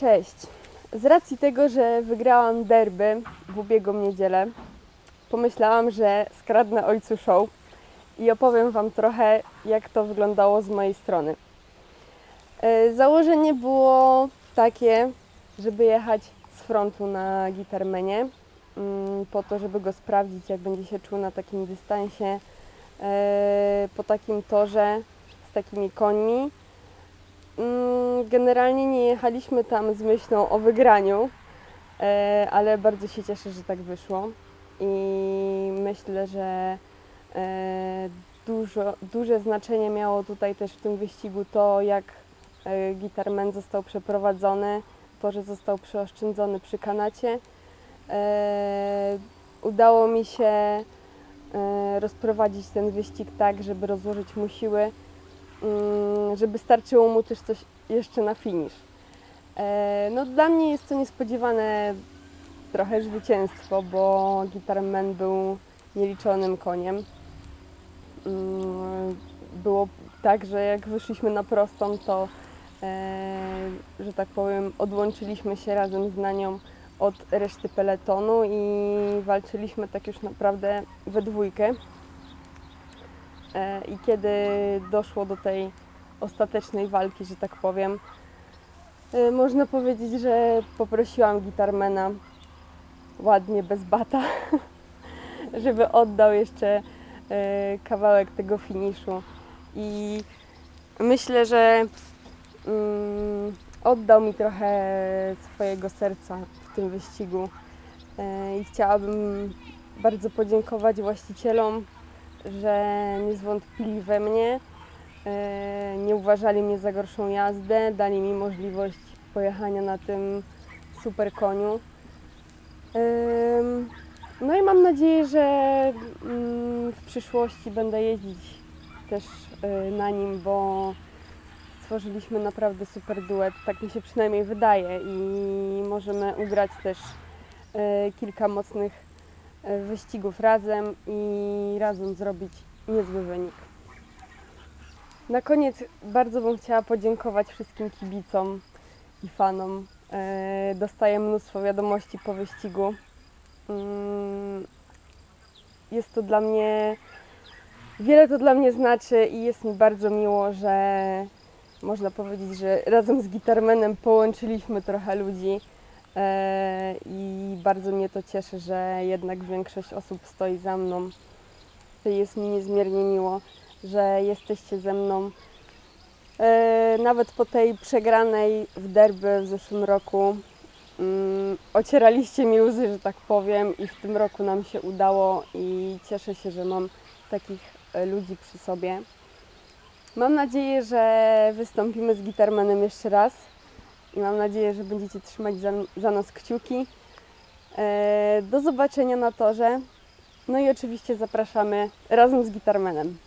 Cześć. Z racji tego, że wygrałam derby w ubiegłą niedzielę, pomyślałam, że skradnę ojcu show i opowiem Wam trochę, jak to wyglądało z mojej strony. E, Założenie było takie, żeby jechać z frontu na gitarmenie, mm, po to, żeby go sprawdzić, jak będzie się czuł na takim dystansie, e, po takim torze, z takimi końmi. Mm, Generalnie nie jechaliśmy tam z myślą o wygraniu, e, ale bardzo się cieszę, że tak wyszło. I myślę, że e, dużo, duże znaczenie miało tutaj też w tym wyścigu to, jak e, Gitarman został przeprowadzony, to, że został przeoszczędzony przy kanacie. Udało mi się rozprowadzić ten wyścig tak, żeby rozłożyć mu siły żeby starczyło mu też coś jeszcze na finisz. E, No dla mnie jest to niespodziewane trochę zwycięstwo, bo Gitarman był nieliczonym koniem. Mm, Było tak, że jak wyszliśmy na prostą, to e, że tak powiem, odłączyliśmy się razem z Nanią od reszty peletonu i walczyliśmy tak już naprawdę we dwójkę. E, I kiedy doszło do tej ostatecznej walki, że tak powiem, e, można powiedzieć, że poprosiłam gitarmena ładnie, bez bata, żeby oddał jeszcze e, kawałek tego finiszu. I myślę, że mm, oddał mi trochę swojego serca w tym wyścigu. I chciałabym bardzo podziękować właścicielom że nie zwątpili we mnie, e, nie uważali mnie za gorszą jazdę, dali mi możliwość pojechania na tym super koniu. No i mam nadzieję, że mm, w przyszłości będę jeździć też y, na nim, bo stworzyliśmy naprawdę super duet, tak mi się przynajmniej wydaje i możemy ugrać też y, kilka mocnych e, wyścigów razem i razem zrobić niezły wynik. Na koniec bardzo bym chciała podziękować wszystkim kibicom i fanom. E, Dostaję mnóstwo wiadomości po wyścigu. Mm, Jest to dla mnie, wiele to dla mnie znaczy i jest mi bardzo miło, że można powiedzieć, że razem z Gitarmenem połączyliśmy trochę ludzi. E, I bardzo mnie to cieszy, że jednak większość osób stoi za mną. Jest mi niezmiernie miło, że jesteście ze mną. E, Nawet po tej przegranej w derby w zeszłym roku mm, ocieraliście mi łzy, że tak powiem, i w tym roku nam się udało i cieszę się, że mam takich e, ludzi przy sobie. Mam nadzieję, że wystąpimy z Gitarmanem jeszcze raz i mam nadzieję, że będziecie trzymać za, za nas kciuki. E, do zobaczenia na torze. No i oczywiście zapraszamy razem z Gitarmanem.